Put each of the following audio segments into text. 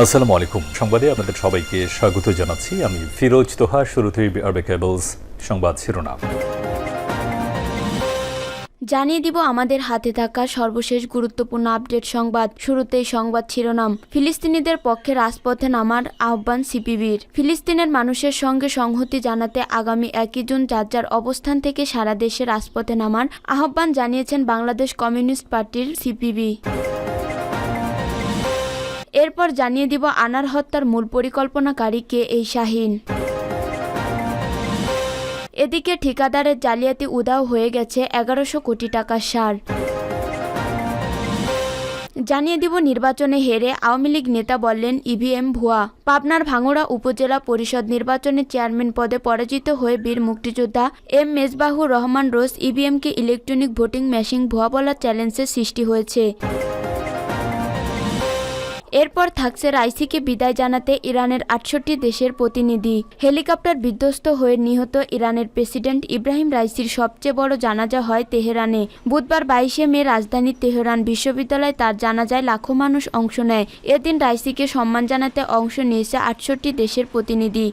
আসসালামু আলাইকুম। সংবাদে আপনাদের সবাইকে স্বাগত জানাচ্ছি। আমি ফিরোজ তোহা, শুরুতেই আরবে কেবলস সংবাদ শিরোনাম। জানিয়ে দিব আমাদের হাতে থাকা সর্বশেষ গুরুত্বপূর্ণ আপডেট সংবাদ। শুরুতেই সংবাদ শিরোনাম। ফিলিস্তিনিদের পক্ষে রাজপথে নামার আহ্বান সিপিবির। ফিলিস্তিনের মানুষের সঙ্গে সংহতি জানাতে আগামী একই জুন যার যার অবস্থান থেকে সারা দেশে রাজপথে নামার আহ্বান জানিয়েছেন বাংলাদেশ কমিউনিস্ট পার্টির সিপিবি। এরপর জানিয়ে দিব আনার হত্যার মূল পরিকল্পনাকারী কে এই শাহিন। এদিকে ঠিকাদারের জালিয়াতি উদাও হয়ে গেছে এগারোশো কোটি টাকার সার। জানিয়ে দিব নির্বাচনে হেরে আওয়ামী লীগ নেতা বললেন ইভিএম ভুয়া। পাবনার ভাঙড়া উপজেলা পরিষদ নির্বাচনে চেয়ারম্যান পদে পরাজিত হয়ে বীর মুক্তিযোদ্ধা এম মেজবাহুর রহমান রোজ ইভিএমকে ইলেকট্রনিক ভোটিং মেশিন ভুয়া বলার চ্যালেঞ্জের সৃষ্টি হয়েছে। এরপর থাকছে রাইসিকে বিদায় জানাতে ইরানের আটষট্টি দেশের প্রতিনিধি। হেলিকপ্টার বিধ্বস্ত হয়ে নিহত ইরানের প্রেসিডেন্ট ইব্রাহিম রাইসির সবচেয়ে বড় জানাজা হয় তেহরানে। বুধবার বাইশে মে রাজধানী তেহরান বিশ্ববিদ্যালয়ে তার জানাজায় লাখো মানুষ অংশ নেয়। এদিন রাইসিকে সম্মান জানাতে অংশ নিয়েছে আটষট্টি দেশের প্রতিনিধি।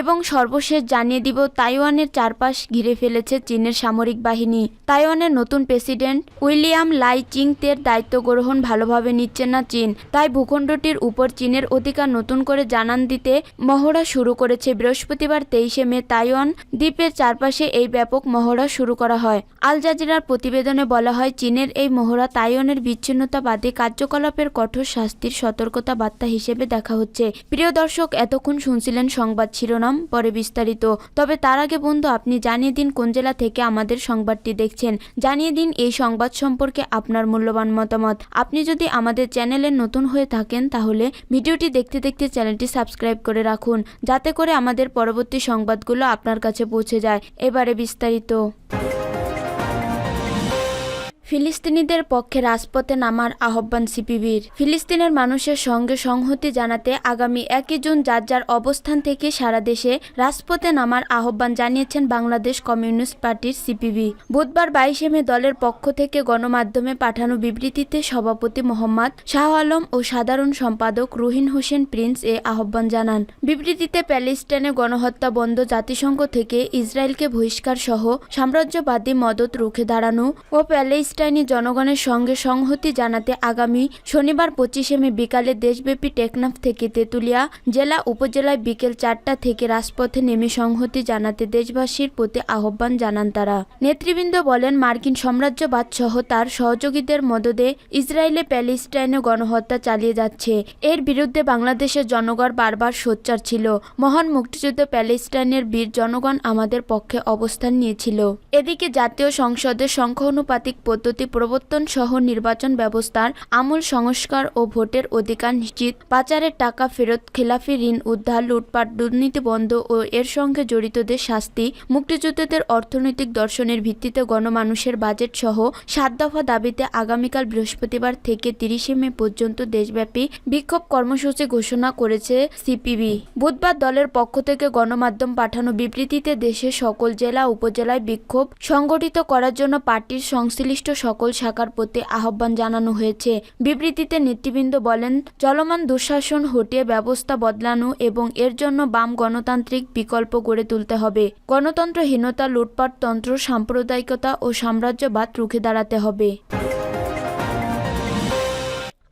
এবং সর্বশেষ জানিয়ে দিব, তাইওয়ানের চারপাশ ঘিরে ফেলেছে চীনের সামরিক বাহিনী। তাইওয়ানের নতুন প্রেসিডেন্ট উইলিয়াম লাই চিং তের দায়িত্ব গ্রহণ ভালোভাবে নিচ্ছে না চীন। তাই ভূখণ্ডটির উপর চীনের অধিকার নতুন করে জানান দিতে মহড়া শুরু করেছে বৃহস্পতিবার তেইশে মে তাইওয়ান দ্বীপের চারপাশে এই ব্যাপক মহড়া শুরু করা হয়। আল জাজিরার প্রতিবেদনে বলা হয়, চীনের এই মহড়া তাইওয়ানের বিচ্ছিন্নতাবাদী কার্যকলাপের কঠোর শাস্তির সতর্কতা বার্তা হিসেবে দেখা হচ্ছে। প্রিয় দর্শক, এতক্ষণ শুনছিলেন সংবাদ শিরোনাম। পরে বিস্তারিত। তবে তার আগে বন্ধু, আপনি জানিয়ে দিন কোন জেলা থেকে আমাদের সংবাদটি দেখছেন। জানিয়ে দিন এই সংবাদ সম্পর্কে আপনার মূল্যবান মতামত। আপনি যদি আমাদের চ্যানেলে নতুন হয়ে থাকেন, তাহলে ভিডিওটি দেখতে দেখতে চ্যানেলটি সাবস্ক্রাইব করে রাখুন, যাতে করে আমাদের পরবর্তী সংবাদগুলো আপনার কাছে পৌঁছে যায়। এবারে বিস্তারিত। ফিলিস্তিনিদের পক্ষে রাজপথে নামার আহ্বান সিপিবির। ফিলিস্তিনের মানুষের সঙ্গে সংহতি জানাতে আগামী একই জুন যার যার অবস্থান থেকে সারা দেশে রাজপথে নামার আহ্বান জানিয়েছেন বাংলাদেশ কমিউনিস্ট পার্টির সিপিবি। বুধবার বাইশে মে দলের পক্ষ থেকে গণমাধ্যমে পাঠানো বিবৃতিতে সভাপতি মোহাম্মদ শাহ আলম ও সাধারণ সম্পাদক রুহিন হোসেন প্রিন্স এ আহ্বান জানান। বিবৃতিতে প্যালেস্টাইনে গণহত্যা বন্ধ জাতিসংঘ থেকে ইসরায়েলকে বহিষ্কার সহ সাম্রাজ্যবাদী মদত রুখে দাঁড়ানো ও প্যালেস্টাইনি জনগণের সঙ্গে সংহতি জানাতে আগামী শনিবার পঁচিশে মে বিকালে দেশব্যাপী টেকনাফ থেকে তেঁতুলিয়া জেলা উপজেলায় বিকেল চারটা থেকে রাজপথে নেমে সংহতি জানাতে দেশবাসীর প্রতি আহ্বান জানান তারা। নেতৃবৃন্দ বলেন, মার্কিন সাম্রাজ্যবাদ সহ তার সহযোগীদের মদদে ইসরায়েলে প্যালেস্টাইনে গণহত্যা চালিয়ে যাচ্ছে। এর বিরুদ্ধে বাংলাদেশের জনগণ বারবার সোচ্চার ছিল। মহান মুক্তিযুদ্ধ প্যালেস্টাইনের বীর জনগণ আমাদের পক্ষে অবস্থান নিয়েছিল। এদিকে জাতীয় সংসদের সংখ্যানুপাতিক পদ্ধতি প্রবর্তন সহ নির্বাচন ব্যবস্থার আমূল সংস্কার ও ভোটের অধিকার নিশ্চিত। পাচারের টাকা ফেরত, খেলাফি, ঋণ, উদ্ধার, লুটপাট, দুর্নীতি বন্ধ ও এর সঙ্গে জড়িতদের শাস্তি মুক্তিযোদ্ধাদের অর্থনৈতিক দর্শনের ভিত্তিতে গণমানুষের বাজেট সহ সাত দফা দাবিতে আগামীকাল বৃহস্পতিবার থেকে তিরিশে মে পর্যন্ত দেশব্যাপী বিক্ষোভ কর্মসূচি ঘোষণা করেছে সিপিবি। বুধবার দলের পক্ষ থেকে গণমাধ্যম পাঠানো বিবৃতিতে দেশের সকল জেলা, উপজেলায় বিক্ষোভ সংগঠিত করার জন্য পার্টির সংশ্লিষ্ট সকল শাখার প্রতি আহ্বান জানানো হয়েছে। বিবৃতিতে নেতৃবৃন্দ বলেন, চলমান দুঃশাসন হটিয়ে ব্যবস্থা বদলানো এবং এর জন্য বাম গণতান্ত্রিক বিকল্প গড়ে তুলতে হবে। গণতন্ত্রহীনতা লুটপাট তন্ত্র, সাম্প্রদায়িকতা ও সাম্রাজ্যবাদ রুখে দাঁড়াতে হবে।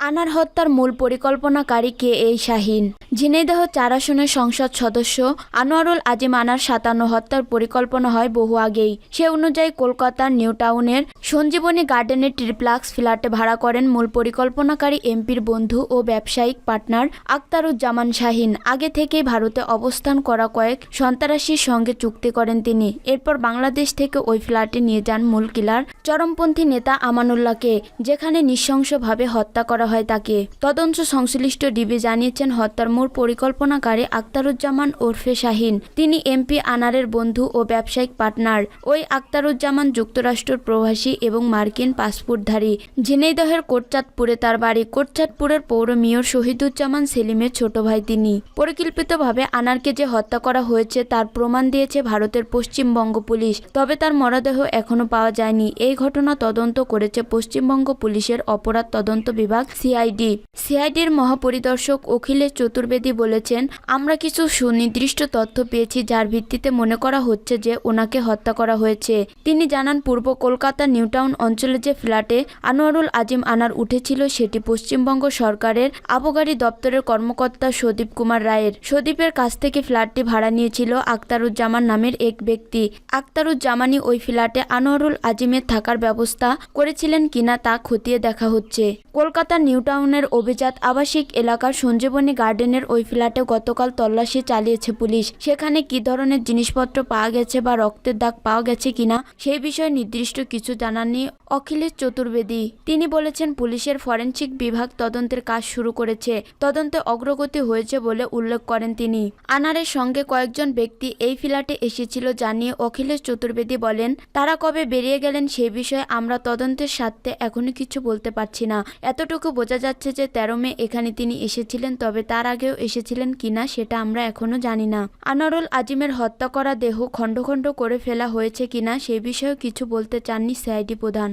আনার হত্যার মূল পরিকল্পনাকারী কে এই শাহিন? ঝিনাইদহ চার আসনের সংসদ সদস্য আনোয়ারুল আজিম আনার সাতান্ন হত্যার পরিকল্পনা হয় বহু আগেই। সে অনুযায়ী কলকাতার নিউ টাউনের সঞ্জীবনী গার্ডেনের ট্রিপ্লাক্স ফ্ল্যাটে ভাড়া করেন মূল পরিকল্পনাকারী এমপির বন্ধু ও ব্যবসায়িক পার্টনার আক্তারুজ্জামান শাহিন। আগে থেকেই ভারতে অবস্থান করা কয়েক সন্ত্রাসীর সঙ্গে চুক্তি করেন তিনি। এরপর বাংলাদেশ থেকে ওই ফ্ল্যাটে নিয়ে যান মূল কিলার চরমপন্থী নেতা আমানুল্লাহকে, যেখানে নৃশংসভাবে হত্যা করা হয় তাকে। তদন্ত সংশ্লিষ্ট ডিবি জানিয়েছেন, হত্যার মূল পরিকল্পনাকারী আক্তারুজ্জামান ওরফে শাহিন। তিনি এমপি আনারের বন্ধু ও ব্যবসায়িক পার্টনার। ওই আক্তারুজ্জামান যুক্তরাষ্ট্রের প্রবাসী এবং মার্কিন পাসপোর্টধারী। ঝিনাইদহের কোটচাঁদপুরে তার বাড়ি। কোটচাঁদপুরের পৌর মেয়র শহীদুজ্জামান সেলিমের ছোট ভাই তিনি। পরিকল্পিতভাবে আনারকে যে হত্যা করা হয়েছে তার প্রমাণ দিয়েছে ভারতের পশ্চিমবঙ্গ পুলিশ। তবে তার মরদেহ এখনও পাওয়া যায়নি। এই ঘটনা তদন্ত করেছে পশ্চিমবঙ্গ পুলিশের অপরাধ তদন্ত বিভাগ সিআইডি। সিআইডির মহাপরিদর্শক অখিলেশ চতুর্বেদী বলেছেন, আমরা কিছু সুনির্দিষ্ট তথ্য পেয়েছি যার ভিত্তিতে মনে করা হচ্ছে যে ওনাকে হত্যা করা হয়েছে। তিনি জানান, পূর্ব কলকাতা নিউটাউন অঞ্চলে যে ফ্ল্যাটে আনোয়ারুল আজিম আনার উঠেছিল, সেটি পশ্চিমবঙ্গ সরকারের আবগারি দপ্তরের কর্মকর্তা সদীপ কুমার রায়ের। সদীপের কাছ থেকে ফ্ল্যাটটি ভাড়া নিয়েছিল আক্তারুজ্জামান নামের এক ব্যক্তি। আক্তারুজ্জামানই ওই ফ্ল্যাটে আনোয়ারুল আজিমের থাকার ব্যবস্থা করেছিলেন কিনা তা খতিয়ে দেখা হচ্ছে। কলকাতার নিউটাউনের অভিজাত আবাসিক এলাকার সঞ্জীবনী গার্ডেনের ওই ফ্ল্যাটে গতকাল তল্লাশি চালিয়েছে পুলিশ। সেখানে কি ধরনের জিনিসপত্র পাওয়া গেছে বা রক্তের দাগ পাওয়া গেছে কিনা, সেই বিষয়ে নির্দিষ্ট কিছু জানাননি অখিলেশ চতুর্বেদী। তিনি বলেছেন, পুলিশের ফরেনসিক বিভাগ তদন্তের কাজ শুরু করেছে। তদন্তে অগ্রগতি হয়েছে বলে উল্লেখ করেন তিনি। আনারের সঙ্গে কয়েকজন ব্যক্তি এই ফ্ল্যাটে এসেছিল জানিয়ে অখিলেশ চতুর্বেদী বলেন, তারা কবে বেরিয়ে গেলেন সেই বিষয়ে আমরা তদন্তের স্বার্থে এখনও কিছু বলতে পারছি না। এতটুকু বোঝা যাচ্ছে যে তেরো মে এখানে তিনি এসেছিলেন, তবে তার আগেও এসেছিলেন কিনা সেটা আমরা এখনও জানি না। আনারুল আজিমের হত্যা করা দেহ খণ্ড খণ্ড করে ফেলা হয়েছে কিনা সে বিষয়েও কিছু বলতে চাননি সিআইডি প্রধান।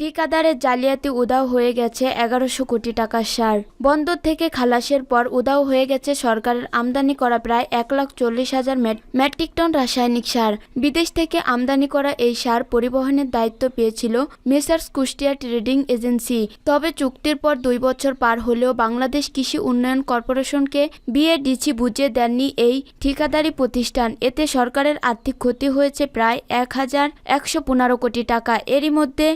ঠিকাদারের জালিয়াতি উদাও হয়ে গেছে এগারোশো কোটি টাকার সার। বন্দর থেকে খালাসের পর উদাও হয়ে গেছে সরকারের আমদানি করা প্রায় এক লাখ চল্লিশ হাজার মেট্রিক টন রাসায়নিক সার। বিদেশ থেকে আমদানি করা এই সার পরিবহনের দায়িত্ব পেয়েছিল মেসার্স কুষ্টিয়া ট্রেডিং এজেন্সি। তবে চুক্তির পর দুই বছর পার হলেও বাংলাদেশ কৃষি উন্নয়ন কর্পোরেশনকে বিএডিসি বুঝিয়ে দেননি এই ঠিকাদারি প্রতিষ্ঠান। এতে সরকারের আর্থিক ক্ষতি হয়েছে প্রায় এক হাজার একশো পনেরো কোটি টাকা। এরই মধ্যে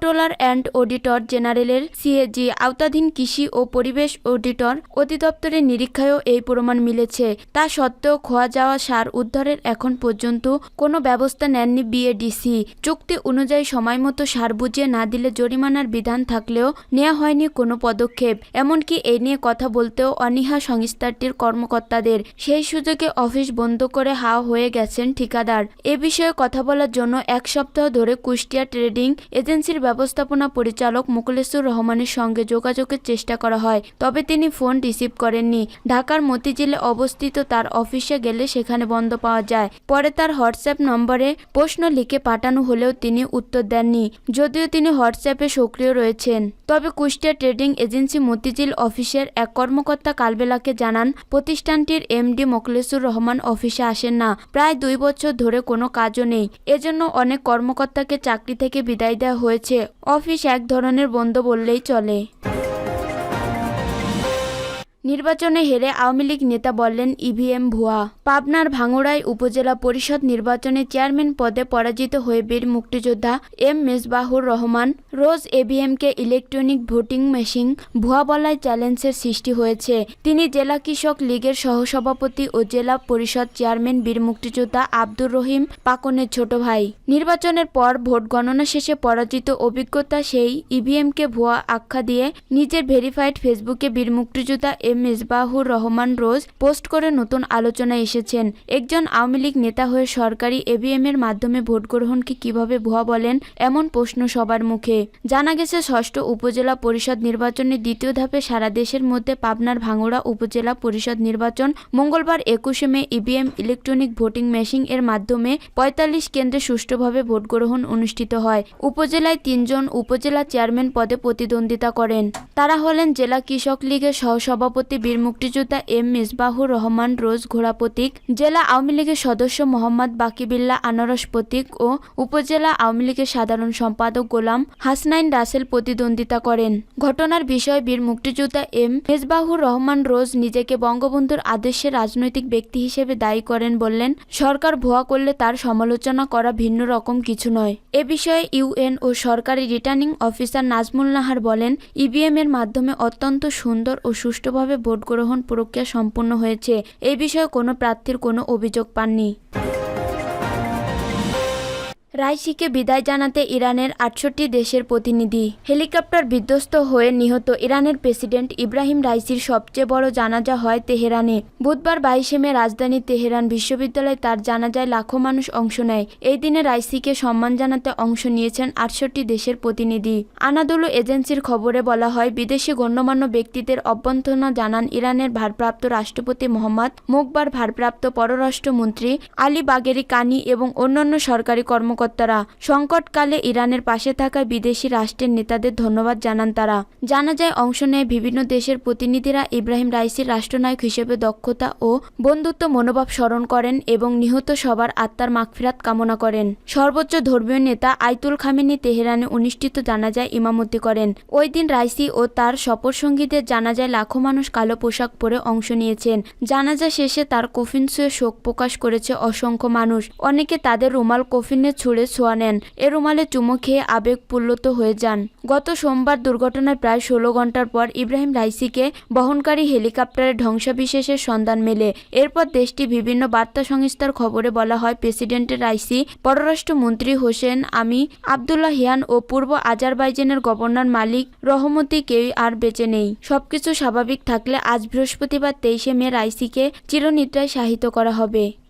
কম্পোট্রোলার অ্যান্ড অডিটর জেনারেলের সিএজি আওতাধীন কৃষি ও পরিবেশ অডিটর অধিদপ্তরের নিরীক্ষায়ও এই প্রমাণ মিলেছে। তা সত্ত্বেও খোয়া যাওয়া সার উদ্ধারের এখন পর্যন্ত কোনো ব্যবস্থা নেননি বিএডিসি চুক্তি অনুযায়ী সময় মতো সার বুঝিয়ে না দিলে জরিমানার বিধান থাকলেও নেওয়া হয়নি কোনো পদক্ষেপ। এমনকি এ নিয়ে কথা বলতেও অনীহা সংস্থাটির কর্মকর্তাদের। সেই সুযোগে অফিস বন্ধ করে হাওয়া হয়ে গেছেন ঠিকাদার। এ বিষয়ে কথা বলার জন্য এক সপ্তাহ ধরে কুষ্টিয়া ট্রেডিং এজেন্সির ব্যবস্থাপনা পরিচালক মুকুলেশ্বর রহমানের সঙ্গে যোগাযোগের চেষ্টা করা হয়, তবে তিনি ফোন রিসিভ করেননি। ঢাকার মতিঝিলে অবস্থিত তার অফিসে গেলে সেখানে বন্ধ পাওয়া যায়। পরে তার হোয়াটসঅ্যাপ নম্বরে প্রশ্ন লিখে পাঠানো হলেও তিনি উত্তর দেননি, যদিও তিনি হোয়াটসঅ্যাপে সক্রিয় রয়েছেন। তবে কুষ্টিয়া ট্রেডিং এজেন্সি মতিঝিল অফিসের এক কর্মকর্তা কালবেলাকে জানান, প্রতিষ্ঠানটির এমডি মোকলেসুর রহমান অফিসে আসেন না। প্রায় দুই বছর ধরে কোনো কাজও নেই। এজন্য অনেক কর্মকর্তাকে চাকরি থেকে বিদায় দেওয়া হয়েছে। অফিস এক ধরনের বন্ধ বললেই চলে। নির্বাচনে হেরে আওয়ামী লীগ নেতা বললেন ইভিএম ভুয়া। পাবনার ভাঙড়াই উপজেলা পরিষদ নির্বাচনে চেয়ারম্যান পদে পরাজিত হয়ে বীর মুক্তিযোদ্ধা এম মেজবাহুর রহমান। রোজ এভিএমকে ইলেকট্রনিক ভোটিং মেশিন, ভুয়া বলায় চ্যালেঞ্জের সৃষ্টি হয়েছে। তিনি জেলা কৃষক লীগের সহসভাপতি ও জেলা পরিষদ চেয়ারম্যান বীর মুক্তিযোদ্ধা আব্দুর রহিম পাকনের ছোট ভাই। নির্বাচনের পর ভোট গণনা শেষে পরাজিত অভিজ্ঞতা সেই ইভিএমকে ভুয়া আখ্যা দিয়ে নিজের ভেরিফাইড ফেসবুকে বীর মুক্তিযোদ্ধা এম মিসবাহুর রহমান রোজ পোস্ট করে নতুন আলোচনায় এসেছেন। একজন আওয়ামী লীগ নেতা হয়ে সরকারি এভিএম এর মাধ্যমে ভোট গ্রহণকে কীভাবে ভুয়া বলেন, এমন প্রশ্ন সবার মুখে। জানা গেছে, ষষ্ঠ উপজেলা পরিষদ নির্বাচনের দ্বিতীয় ধাপে সারা দেশের মধ্যে পাবনার ভাঙড়া উপজেলা পরিষদ নির্বাচন মঙ্গলবার একুশে May EVM electronic voting machine এর মাধ্যমে পঁয়তাল্লিশ কেন্দ্রে সুষ্ঠুভাবে ভোট গ্রহণ অনুষ্ঠিত হয়। উপজেলায় তিনজন উপজেলা চেয়ারম্যান পদে প্রতিদ্বন্দ্বিতা করেন। তারা হলেন জেলা কৃষক লীগের সহসভাপতি বীর মুক্তিযোদ্ধা এম মিসবাহুর রহমান, রোজ ঘোড়া প্রতীক, জেলা আওয়ামী লীগের সদস্য মোহাম্মদ বাকিবিল্লা আনারস প্রতীক ও উপজেলা আওয়ামী লীগের সাধারণ সম্পাদক গোলাম হাসনাইন রাসেল প্রতিদ্বন্দ্বিতা করেন। ঘটনার বিষয়ে বীর মুক্তিযোদ্ধা এম মেজবাহুর রহমান রোজ নিজেকে বঙ্গবন্ধুর আদেশে রাজনৈতিক ব্যক্তি হিসেবে দায়ী করেন বললেন, সরকার ভুয়া করলে তার সমালোচনা করা ভিন্ন রকম কিছু নয়। এ বিষয়ে ইউএন ও সরকারি রিটার্নিং অফিসার নাজমুল নাহার বলেন, ইভিএম এর মাধ্যমে অত্যন্ত সুন্দর ও সুষ্ঠুভাবে ভোট গ্রহণ প্রক্রিয়া সম্পন্ন হয়েছে। এই বিষয়ে কোনো প্রার্থীর কোনো অভিযোগ পাননি। রাইসিকে বিদায় জানাতে ইরানের আটষট্টি দেশের প্রতিনিধি। হেলিকপ্টার বিধ্বস্ত হয়ে নিহত ইরানের প্রেসিডেন্ট ইব্রাহিম রাইসির সবচেয়ে বড় জানাজা হয় তেহরানে। বুধবার বাইশে মে রাজধানী তেহরান বিশ্ববিদ্যালয়ে তার জানাজায় লাখো মানুষ অংশ নেয়। এই দিনে রাইসিকে সম্মান জানাতে অংশ নিয়েছেন আটষট্টি দেশের প্রতিনিধি। আনাদুলু এজেন্সির খবরে বলা হয়, বিদেশি গণ্যমান্য ব্যক্তিদের অভ্যর্থনা জানান ইরানের ভারপ্রাপ্ত রাষ্ট্রপতি মোহাম্মদ মুকবার ভারপ্রাপ্ত পররাষ্ট্রমন্ত্রী আলী বাগেরি কানি এবং অন্যান্য সরকারি কর্মকর্তা কর্মকর্তারা সংকটকালে ইরানের পাশে থাকা বিদেশি রাষ্ট্রের নেতাদের ধন্যবাদ জানান তারা। জানা যায়, অংশ নেয় বিভিন্ন দেশের প্রতিনিধিরা ইব্রাহিম রাইসির রাষ্ট্রনায়ক হিসেবে দক্ষতা ও বন্ধুত্ব মনোভাব স্মরণ করেন এবং নিহত সবার আত্মার মাগফিরাত কামনা করেন। সর্বোচ্চ ধর্মীয় নেতা আইতুল খামেনি তেহরানে অনুষ্ঠিত জানাজায় ইমামতি করেন। ওই দিন রাইসি ও তার সফরসঙ্গীদের জানাজায় লাখো মানুষ কালো পোশাক পরে অংশ নিয়েছেন। জানাজা শেষে তার কফিন শোক প্রকাশ করেছে অসংখ্য মানুষ। অনেকে তাদের রুমাল কফিনে ছুঁড়ে ছোঁয়া নেন। এ রুমালে চুমু খেয়ে আবেগ পুল্লত হয়ে যান। গত সোমবার দুর্ঘটনায় প্রায় ষোলো ঘণ্টার পর ইব্রাহিম রাইসিকে বহনকারী হেলিকপ্টারের ধ্বংসাবিশেষের সন্ধান মেলে। এরপর দেশটি বিভিন্ন বার্তা সংস্থার খবরে বলা হয় প্রেসিডেন্টের রাইসি, পররাষ্ট্রমন্ত্রী হোসেন আমি আবদুল্লাহ হিয়ান ও পূর্ব আজারবাইজানের গভর্নর মালিক রহমতি কেউই আর বেঁচে নেই। সবকিছু স্বাভাবিক থাকলে আজ বৃহস্পতিবার তেইশে মে রাইসিকে চিরনিদ্রায় শাহিত করা হবে।